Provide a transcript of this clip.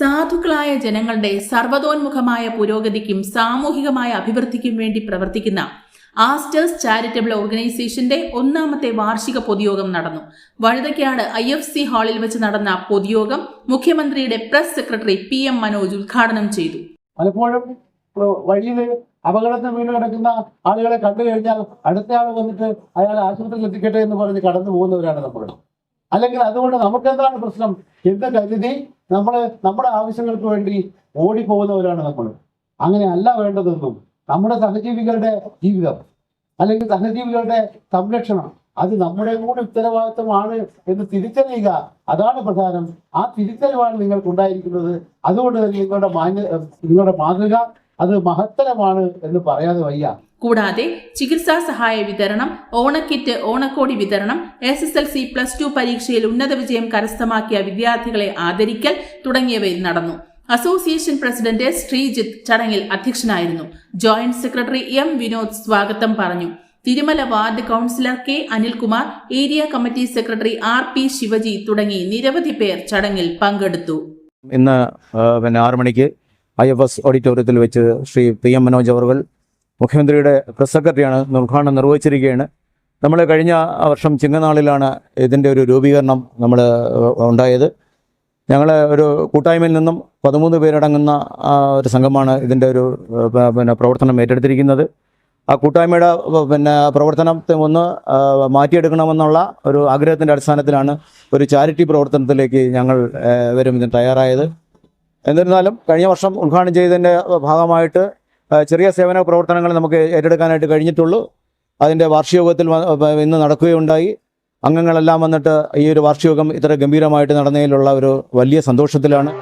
സാധാരണക്കാരായ ജനങ്ങളുടെ സർവതോന്മുഖമായ പുരോഗതിക്കും സാമൂഹികമായ അഭിവൃദ്ധിക്കും വേണ്ടി പ്രവർത്തിക്കുന്ന ആസ്റ്റേഴ്സ് ചാരിറ്റബിൾ ഓർഗനൈസേഷന്റെ ഒന്നാമത്തെ വാർഷിക പൊതുയോഗം നടന്നു. വഴുതയ്ക്കാട് ഐ എഫ് സി ഹാളിൽ വെച്ച് നടന്ന പൊതുയോഗം മുഖ്യമന്ത്രിയുടെ press secretary P M Manoj ഉദ്ഘാടനം ചെയ്തു. പലപ്പോഴും വഴിയിൽ അപകടത്തിൽ വീണ് കിടക്കുന്ന ആളുകളെ കണ്ടു കഴിഞ്ഞാൽ അടുത്ത ആൾ വന്നിട്ട് അയാൾ ആശുപത്രിയിൽ എത്തിക്കട്ടെ എന്ന് പറഞ്ഞ് കടന്നു പോകുന്നവരാണ് നമ്മൾ അല്ലെങ്കിൽ അതുകൊണ്ട് നമുക്ക് എന്താണ് പ്രശ്നം? എന്ന് കരുതി നമ്മൾ നമ്മുടെ ആവശ്യങ്ങൾക്ക് വേണ്ടി ഓടിപ്പോകുന്നവരാണ് നമ്മൾ. അങ്ങനെ അല്ല വേണ്ടതെന്നും നമ്മുടെ സഹജീവികളുടെ ജീവിതം അല്ലെങ്കിൽ സഹജീവികളുടെ സംരക്ഷണം അത് നമ്മുടെ കൂടി ഉത്തരവാദിത്വമാണ് എന്ന് തിരിച്ചറിയുക. അതാണ് പ്രധാനം. ആ തിരിച്ചറിവാണ് നിങ്ങൾക്ക് ഉണ്ടായിരിക്കുന്നത് അതുകൊണ്ട് തന്നെ നിങ്ങളുടെ മാന്യ നിങ്ങളുടെ മാതൃക അത് മഹത്തരമാണ് എന്ന് പറയാതെ വയ്യ. കൂടാതെ ചികിത്സാ സഹായ വിതരണം ഓണക്കിറ്റ് ഓണക്കോടി വിതരണം S S L C plus two പരീക്ഷയിൽ ഉന്നത വിജയം കരസ്ഥമാക്കിയ വിദ്യാർത്ഥികളെ ആദരിക്കൽ തുടങ്ങിയവയിൽ നടന്നു. അസോസിയേഷൻ പ്രസിഡന്റ് ശ്രീജിത്ത് ചടങ്ങിൽ അധ്യക്ഷനായിരുന്നു. ജോയിന്റ് സെക്രട്ടറി എം വിനോദ് സ്വാഗതം പറഞ്ഞു. Thirumala ward councillor K Anilkumar area committee secretary R P Shivaji തുടങ്ങി നിരവധി പേർ ചടങ്ങിൽ പങ്കെടുത്തു. ഇന്ന് പിന്നെ ആറു മണിക്ക് ഐ എഫ് എസ് ഓഡിറ്റോറിയത്തിൽ വെച്ച് ശ്രീ പി എം മനോജ് അവർ മുഖ്യമന്ത്രിയുടെ പ്രസ് സെക്രട്ടറിയാണ് ഉദ്ഘാടനം നിർവഹിച്ചിരിക്കുകയാണ്. നമ്മൾ കഴിഞ്ഞ വർഷം ചിങ്ങനാളിലാണ് ഇതിന്റെ ഒരു രൂപീകരണം നമ്മൾ ഉണ്ടായത്. ഞങ്ങൾ ഒരു കൂട്ടായ്മയിൽ നിന്നും പതിമൂന്ന് പേരടങ്ങുന്ന ഒരു സംഘമാണ് ഇതിന്റെ ഒരു പിന്നെ പ്രവർത്തനം ഏറ്റെടുത്തിരിക്കുന്നത്. ആ കൂട്ടായ്മയുടെ പിന്നെ പ്രവർത്തനത്തെ ഒന്ന് മാറ്റിയെടുക്കണമെന്നുള്ള ഒരു ആഗ്രഹത്തിന്റെ അടിസ്ഥാനത്തിലാണ് ഒരു ചാരിറ്റി പ്രവർത്തനത്തിലേക്ക് ഞങ്ങൾ വരും. ഇതിന് തയ്യാറായത്. എന്നിരുന്നാലും കഴിഞ്ഞ വർഷം ഉദ്ഘാടനം ചെയ്തതിന്റെ ഭാഗമായിട്ട് ചെറിയ സേവന പ്രവർത്തനങ്ങൾ നമുക്ക് ഏറ്റെടുക്കാനായിട്ട് കഴിഞ്ഞിട്ടുള്ളൂ. അതിന്റെ വാർഷികയോഗത്തിൽ ഇന്ന് നടക്കുകയുണ്ടായി. അംഗങ്ങളെല്ലാം വന്നിട്ട് ഈ ഒരു വാർഷികയോഗം ഇത്ര ഗംഭീരമായിട്ട് നടന്നതിലുള്ള ഒരു വലിയ സന്തോഷത്തിലാണ്.